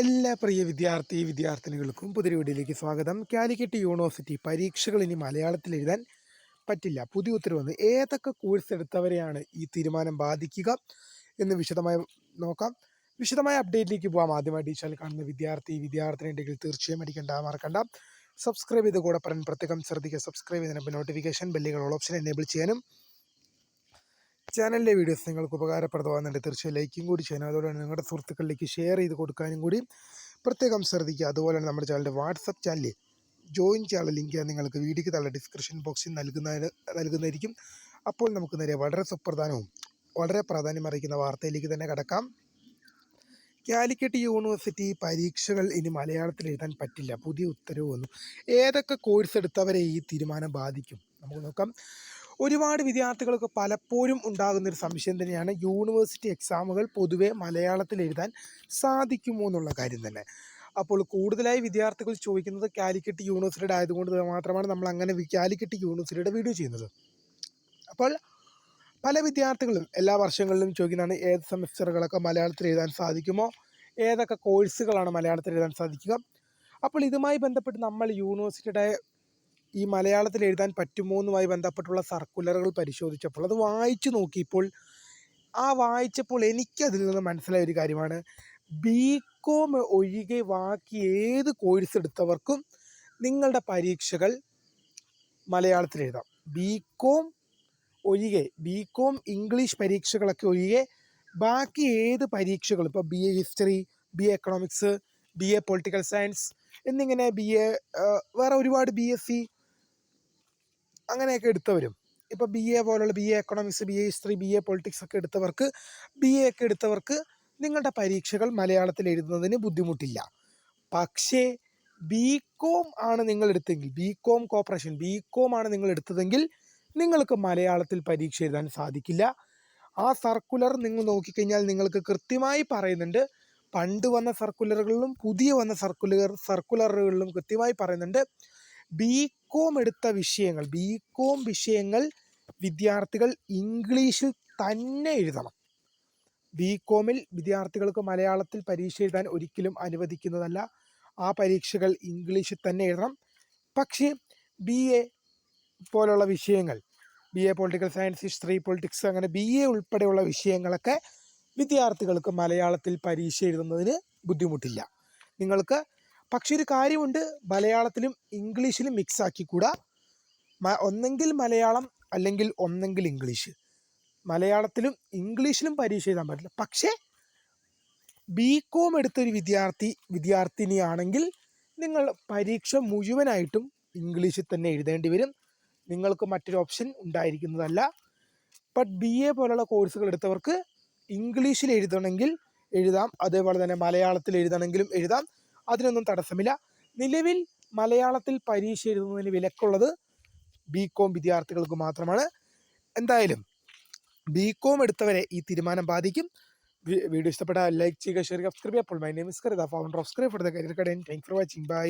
എല്ലാ പ്രിയ വിദ്യാർത്ഥി വിദ്യാർത്ഥിനികൾക്കും പുതിയ വീഡിയോയിലേക്ക് സ്വാഗതം. കാലിക്കറ്റ് യൂണിവേഴ്സിറ്റി പരീക്ഷകൾ ഇനി മലയാളത്തിൽ എഴുതാൻ പറ്റില്ല. പുതിയ ഉത്തരവ് ഏതൊക്കെ കോഴ്സ് എടുത്തവരെയാണ് ഈ തീരുമാനം ബാധിക്കുക എന്ന് വിശദമായി നോക്കാം. വിശദമായ അപ്ഡേറ്റിലേക്ക് പോകാം ആദ്യമായി ടീച്ചറിൽ കാണുന്ന വിദ്യാർത്ഥി വിദ്യാർത്ഥിനി ഉണ്ടെങ്കിൽ തീർച്ചയായും അടിക്കേണ്ട മറക്കണ്ട സബ്സ്ക്രൈബ് ചെയ്ത് കൂടെ പറയാൻ പ്രത്യേകം ശ്രദ്ധിക്കുക. സബ്സ്ക്രൈബ് ചെയ്തതിനൊപ്പം നോട്ടിഫിക്കേഷൻ ബെല്ലുകൾ ഓൾ ഓപ്ഷൻ എനേബിൾ ചെയ്യാനും ചാനലിലെ വീഡിയോസ് നിങ്ങൾക്ക് ഉപകാരപ്രദമാകുന്നുണ്ട്. തീർച്ചയായും ലൈക്കും കൂടി ചെയ്യണം. അതുപോലെ തന്നെ നിങ്ങളുടെ സുഹൃത്തുക്കളിലേക്ക് ഷെയർ ചെയ്ത് കൊടുക്കാനും കൂടി പ്രത്യേകം ശ്രദ്ധിക്കുക. അതുപോലെ തന്നെ നമ്മുടെ ചാനലിന്റെ വാട്സപ്പ് ചാനലിൽ ജോയിൻ ചെയ്യാനുള്ള ലിങ്ക് നിങ്ങൾക്ക് വീഡിയോയ്ക്ക് താഴെ ഡിസ്ക്രിപ്ഷൻ ബോക്സിൽ നൽകുന്ന നൽകുന്നതായിരിക്കും. അപ്പോൾ നമുക്ക് നേരെ വളരെ സുപ്രധാനവും വളരെ പ്രാധാന്യം അറിയിക്കുന്ന വാർത്തയിലേക്ക് തന്നെ കടക്കാം. കാലിക്കറ്റ് യൂണിവേഴ്സിറ്റി പരീക്ഷകൾ ഇനി മലയാളത്തിൽ എഴുതാൻ പറ്റില്ല. പുതിയ ഉത്തരവ് വന്നു. ഏതൊക്കെ കോഴ്സ് എടുത്തവരെ ഈ തീരുമാനം ബാധിക്കും? നമുക്ക് നോക്കാം. ഒരുപാട് വിദ്യാർത്ഥികൾക്ക് പലപ്പോഴും ഉണ്ടാകുന്ന ഒരു സംശയം തന്നെയാണ് യൂണിവേഴ്സിറ്റി എക്സാമുകൾ പൊതുവെ മലയാളത്തിൽ എഴുതാൻ സാധിക്കുമോ എന്നുള്ള കാര്യം തന്നെ. അപ്പോൾ കൂടുതലായി വിദ്യാർത്ഥികൾ ചോദിക്കുന്നത് കാലിക്കറ്റ് യൂണിവേഴ്സിറ്റിയുടെ ആയതുകൊണ്ട് മാത്രമാണ് നമ്മൾ അങ്ങനെ കാലിക്കറ്റ് യൂണിവേഴ്സിറ്റിയുടെ വീഡിയോ ചെയ്യുന്നത്. അപ്പോൾ പല വിദ്യാർത്ഥികളും എല്ലാ വർഷങ്ങളിലും ചോദിക്കുന്നതാണ് ഏത് സെമസ്റ്ററുകളൊക്കെ മലയാളത്തിൽ എഴുതാൻ സാധിക്കുമോ? ഏതൊക്കെ കോഴ്സുകളാണ് മലയാളത്തിൽ എഴുതാൻ സാധിക്കുക? അപ്പോൾ ഇതുമായി ബന്ധപ്പെട്ട് നമ്മൾ യൂണിവേഴ്സിറ്റിയുടെ ഈ മലയാളത്തിൽ എഴുതാൻ പറ്റുമോ എന്നുമായി ബന്ധപ്പെട്ടുള്ള സർക്കുലറുകൾ പരിശോധിച്ചപ്പോൾ അത് വായിച്ചു നോക്കിയപ്പോൾ ആ വായിച്ചപ്പോൾ എനിക്കതിൽ നിന്ന് മനസ്സിലായ ഒരു കാര്യമാണ്. ബി കോം ഒഴികെ ബാക്കി ഏത് കോഴ്സ് എടുത്തവർക്കും നിങ്ങളുടെ പരീക്ഷകൾ മലയാളത്തിൽ എഴുതാം. ബി കോം ഒഴികെ ബി കോം ഇംഗ്ലീഷ് പരീക്ഷകളൊക്കെ ഒഴികെ ബാക്കി ഏത് പരീക്ഷകൾ ഇപ്പോൾ B A history B A economics B A political science എന്നിങ്ങനെ ബി എ വേറെ ഒരുപാട് ബി എസ് സി അങ്ങനെയൊക്കെ എടുത്തവരും ഇപ്പോൾ ബി എ പോലുള്ള B A economics B A history B A politics ഒക്കെ എടുത്തവർക്ക് ബി എ ഒക്കെ എടുത്തവർക്ക് നിങ്ങളുടെ പരീക്ഷകൾ മലയാളത്തിൽ എഴുതുന്നതിന് ബുദ്ധിമുട്ടില്ല. പക്ഷേ ബി കോം ആണ് നിങ്ങൾ എടുത്തെങ്കിൽ B com cooperation B com ആണ് നിങ്ങൾ എടുത്തതെങ്കിൽ നിങ്ങൾക്ക് മലയാളത്തിൽ പരീക്ഷ എഴുതാൻ സാധിക്കില്ല. ആ സർക്കുലർ നിങ്ങൾ നോക്കിക്കഴിഞ്ഞാൽ നിങ്ങൾക്ക് കൃത്യമായി പറയുന്നുണ്ട്. പണ്ട് വന്ന സർക്കുലറുകളിലും പുതിയ വന്ന സർക്കുലർ സർക്കുലറുകളിലും കൃത്യമായി പറയുന്നുണ്ട്. ബി കോം എടുത്ത വിഷയങ്ങൾ ബി കോം വിഷയങ്ങൾ വിദ്യാർത്ഥികൾ ഇംഗ്ലീഷിൽ തന്നെ എഴുതണം. ബി കോമിൽ വിദ്യാർത്ഥികൾക്ക് മലയാളത്തിൽ പരീക്ഷ എഴുതാൻ ഒരിക്കലും അനുവദിക്കുന്നതല്ല. ആ പരീക്ഷകൾ ഇംഗ്ലീഷിൽ തന്നെ എഴുതണം. പക്ഷേ ബി എ പോലുള്ള വിഷയങ്ങൾ B A political science history politics അങ്ങനെ ബി എ ഉൾപ്പെടെയുള്ള വിഷയങ്ങളൊക്കെ വിദ്യാർത്ഥികൾക്ക് മലയാളത്തിൽ പരീക്ഷ എഴുതുന്നതിന് ബുദ്ധിമുട്ടില്ല. നിങ്ങൾക്ക് പക്ഷെ ഒരു കാര്യമുണ്ട് മലയാളത്തിലും ഇംഗ്ലീഷിലും മിക്സ് ആക്കിക്കൂടാ. ഒന്നെങ്കിൽ മലയാളം അല്ലെങ്കിൽ ഒന്നെങ്കിൽ ഇംഗ്ലീഷ്. മലയാളത്തിലും ഇംഗ്ലീഷിലും പരീക്ഷ എഴുതാൻ പറ്റില്ല. പക്ഷേ ബി കോം എടുത്തൊരു വിദ്യാർത്ഥി വിദ്യാർത്ഥിനിയാണെങ്കിൽ നിങ്ങൾ പരീക്ഷ മുഴുവനായിട്ടും ഇംഗ്ലീഷിൽ തന്നെ എഴുതേണ്ടി വരും. നിങ്ങൾക്ക് മറ്റൊരു ഓപ്ഷൻ ഉണ്ടായിരിക്കുന്നതല്ല. ബട്ട് ബി എ പോലുള്ള കോഴ്സുകൾ എടുത്തവർക്ക് ഇംഗ്ലീഷിൽ എഴുതണമെങ്കിൽ എഴുതാം. അതേപോലെ തന്നെ മലയാളത്തിൽ എഴുതണമെങ്കിലും എഴുതാം. അതിനൊന്നും തടസ്സമില്ല. നിലവിൽ മലയാളത്തിൽ പരീക്ഷ എഴുതുന്നതിന് വിലക്കുള്ളത് ബി കോം വിദ്യാർത്ഥികൾക്ക് മാത്രമാണ്. എന്തായാലും ബി കോം എടുത്തവരെ ഈ തീരുമാനം ബാധിക്കും. വീഡിയോ ഇഷ്ടപ്പെട്ടാൽ ലൈക്ക് ചെയ്യുക ഷെയർ സബ്സ്ക്രൈബ് അപ്പോൾ my name is Karitha founder of scribe for the career കടൻ thank for watching by